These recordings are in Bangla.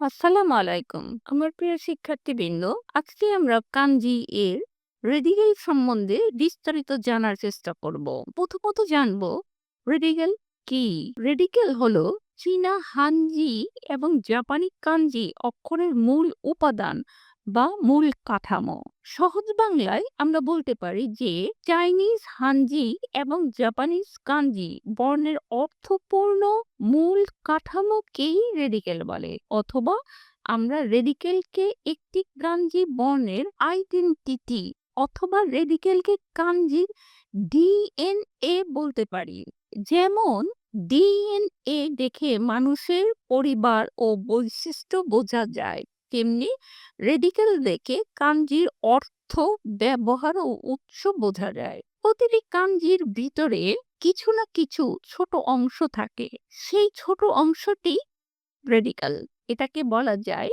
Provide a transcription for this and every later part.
আসসালামু আলাইকুম। আমার প্রিয় শিক্ষার্থীবৃন্দ, আজকে আমরা কাঞ্জি এর রেডিকেল সম্বন্ধে বিস্তারিত জানার চেষ্টা করব। প্রথমত জানব রেডিকেল কি? রেডিকেল হলো চীনা হানজি এবং জাপানি কাঞ্জি অক্ষরের মূল উপাদান বা মূল কাঠামো। সহজ বাংলায় আমরা বলতে পারি যে চাইনিজ হানজি এবং জাপানিজ কাঞ্জি বর্ণের অর্থপূর্ণ মূল কাঠামোকেই রেডিকেল বলে, অথবা আমরা রেডিকেলকে একটি কাঞ্জি বর্ণের আইডেন্টিটি অথবা রেডিকেলকে কাঞ্জির ডিএনএ বলতে পারি। যেমন ডিএনএ দেখে মানুষের পরিবার ও বৈশিষ্ট্য বোঝা যায়, তেমনি রেডিকেল দেখে কাঞ্জির অর্থ, ব্যবহার ও উৎস বোঝা যায়। প্রতিটি কাঞ্জির ভিতরে কিছু না কিছু ছোট অংশ থাকে। সেই ছোট অংশটি রেডিকাল এটাকে বলা যায়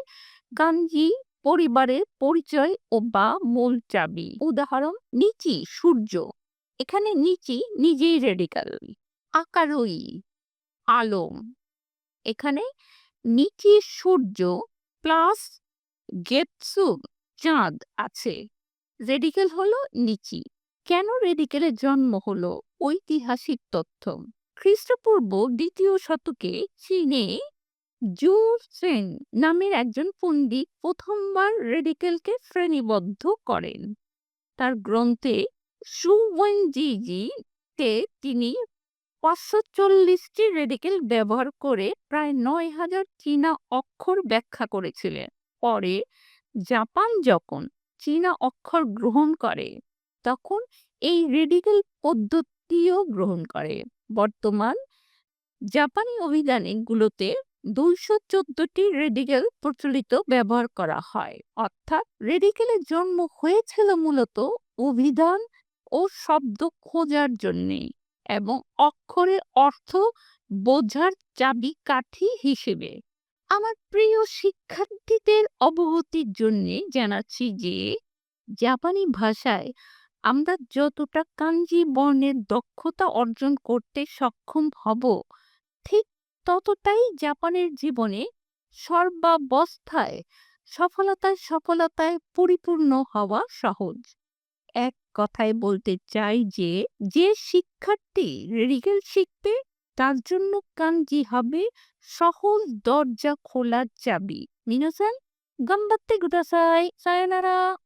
কাঞ্জি পরিবারের পরিচয় ও বা মূল চাবি। উদাহরণ, নিচি, সূর্য। এখানে নিচি নিজেই রেডিকাল আকারই আলো এখানে নিচি সূর্য প্লাস গেটসু চাঁদ আছে। রেডিকাল হলো নিচি। কেন রেডিকেলের জন্ম হলো? ঐতিহাসিক তথ্য। খ্রিস্টপূর্ব দ্বিতীয় শতকে চীনে জু সেন নামের একজন পণ্ডিত প্রথমবার রেডিকেলকে শ্রেণীবদ্ধ করেন। তার গ্রন্থে সুওয়েনজিজি তে তিনি পাঁচশো চল্লিশটি রেডিকেল ব্যবহার করে প্রায় নয় হাজার চীনা অক্ষর ব্যাখ্যা করেছিলেন। পরে জাপান যখন চীনা অক্ষর গ্রহণ করে তখন এই রেডিকেল পদ্ধতিও গ্রহণ করে। বর্তমান জাপানি অভিধানগুলোতে দুইশো চোদ্দটি রেডিকেল প্রচলিত ব্যবহার করা হয়। অর্থাৎ রেডিকেলের জন্ম হয়েছিল মূলত অভিধান ও শব্দ খোঁজার জন্যে এবং অক্ষরের অর্থ বোঝার চাবি কাঠি হিসেবে। আমার প্রিয় শিক্ষার্থীদের অবগতির জন্য জানাচ্ছি যে, জাপানি ভাষায় আমরা যতটা কাঞ্জি বর্ণের দক্ষতা অর্জন করতে সক্ষম হব, ঠিক ততটাই জাপানের জীবনে সর্বাবস্থায় সফলতায় সফলতায় পরিপূর্ণ হওয়া সহজ। এক কথায় বলতে চাই যে যে শিক্ষার্থী রেডিকেল শিখবে, তার জন্য কাঞ্জি হবে সহজ দরজা খোলার চাবি। মিনোসান গাম্বাত্তে গুদাসাই সায়নারা।